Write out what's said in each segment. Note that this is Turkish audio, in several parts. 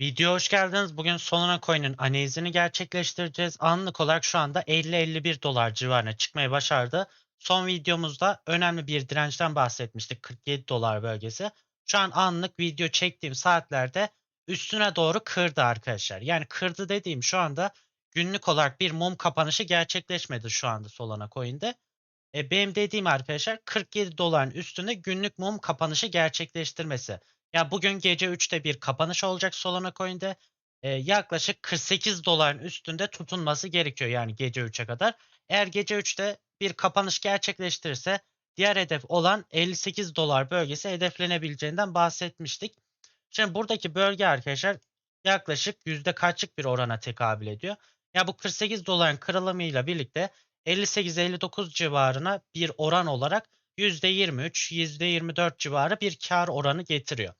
Video hoş geldiniz. Bugün Solana Coin'in analizini gerçekleştireceğiz. Anlık olarak şu anda 50-51 dolar civarına çıkmayı başardı. Son videomuzda önemli bir dirençten bahsetmiştik. 47 dolar bölgesi. Şu an anlık video çektiğim saatlerde üstüne doğru kırdı arkadaşlar. Yani kırdı dediğim şu anda günlük olarak bir mum kapanışı gerçekleşmedi şu anda Solana Coin'de. E, benim dediğim arkadaşlar 47 doların üstünde günlük mum kapanışı gerçekleştirmesi. Ya bugün gece 3'te bir kapanış olacak Solana Coin'de. Ee, yaklaşık 48 doların üstünde tutunması gerekiyor yani gece 3'e kadar. Eğer gece 3'te bir kapanış gerçekleştirirse diğer hedef olan 58 dolar bölgesi hedeflenebileceğinden bahsetmiştik. Şimdi buradaki bölge arkadaşlar yaklaşık yüzde kaçlık bir orana tekabül ediyor. Ya bu 48 doların kırılımıyla birlikte 58-59 civarına bir oran olarak %23, %24 civarı bir kar oranı getiriyor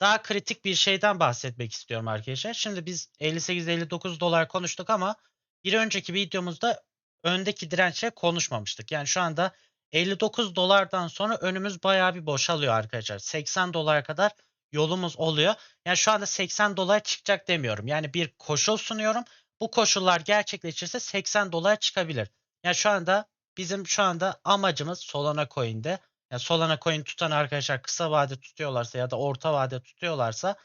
daha kritik bir şeyden bahsetmek istiyorum arkadaşlar. Şimdi biz 58-59 dolar konuştuk ama bir önceki videomuzda öndeki dirençle konuşmamıştık. Yani şu anda 59 dolardan sonra önümüz bayağı bir boşalıyor arkadaşlar. 80 dolara kadar yolumuz oluyor. Yani şu anda 80 dolar çıkacak demiyorum. Yani bir koşul sunuyorum. Bu koşullar gerçekleşirse 80 dolar çıkabilir. Yani şu anda bizim şu anda amacımız Solana Coin'de yani Solana coin tutan arkadaşlar kısa vade tutuyorlarsa ya da orta vade tutuyorlarsa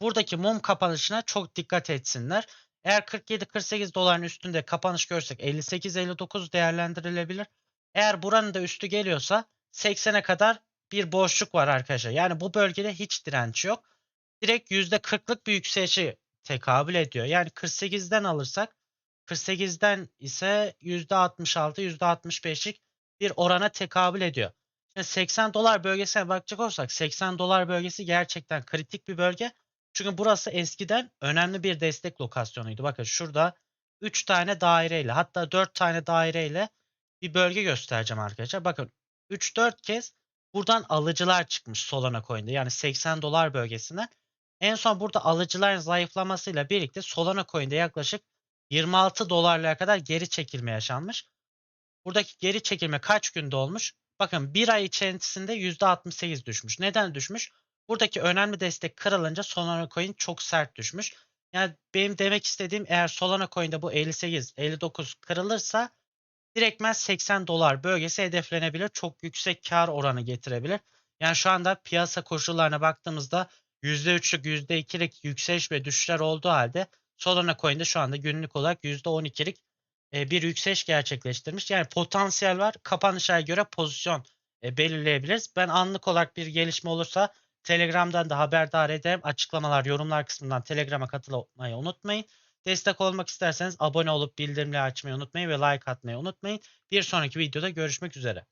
buradaki mum kapanışına çok dikkat etsinler. Eğer 47-48 doların üstünde kapanış görsek 58-59 değerlendirilebilir. Eğer buranın da üstü geliyorsa 80'e kadar bir boşluk var arkadaşlar. Yani bu bölgede hiç direnç yok. Direkt %40'lık bir yükselişi tekabül ediyor. Yani 48'den alırsak 48'den ise %66, %65'lik bir orana tekabül ediyor. Şimdi 80 dolar bölgesine bakacak olursak 80 dolar bölgesi gerçekten kritik bir bölge. Çünkü burası eskiden önemli bir destek lokasyonuydu. Bakın şurada 3 tane daireyle hatta 4 tane daireyle bir bölge göstereceğim arkadaşlar. Bakın 3-4 kez buradan alıcılar çıkmış Solana Coin'de. Yani 80 dolar bölgesine. En son burada alıcıların zayıflamasıyla birlikte Solana Coin'de yaklaşık 26 dolarlara kadar geri çekilme yaşanmış. Buradaki geri çekilme kaç günde olmuş? Bakın bir ay içerisinde %68 düşmüş. Neden düşmüş? Buradaki önemli destek kırılınca Solana Coin çok sert düşmüş. Yani benim demek istediğim eğer Solana Coin'de bu 58, 59 kırılırsa direktmen 80 dolar bölgesi hedeflenebilir. Çok yüksek kar oranı getirebilir. Yani şu anda piyasa koşullarına baktığımızda %3'lük %2'lik yükseliş ve düşüşler olduğu halde Solana Coin'de şu anda günlük olarak %12'lik e, bir yükseliş gerçekleştirmiş. Yani potansiyel var. Kapanışa göre pozisyon e, belirleyebiliriz. Ben anlık olarak bir gelişme olursa Telegram'dan da haberdar ederim. Açıklamalar, yorumlar kısmından Telegram'a katılmayı unutmayın. Destek olmak isterseniz abone olup bildirimleri açmayı unutmayın ve like atmayı unutmayın. Bir sonraki videoda görüşmek üzere.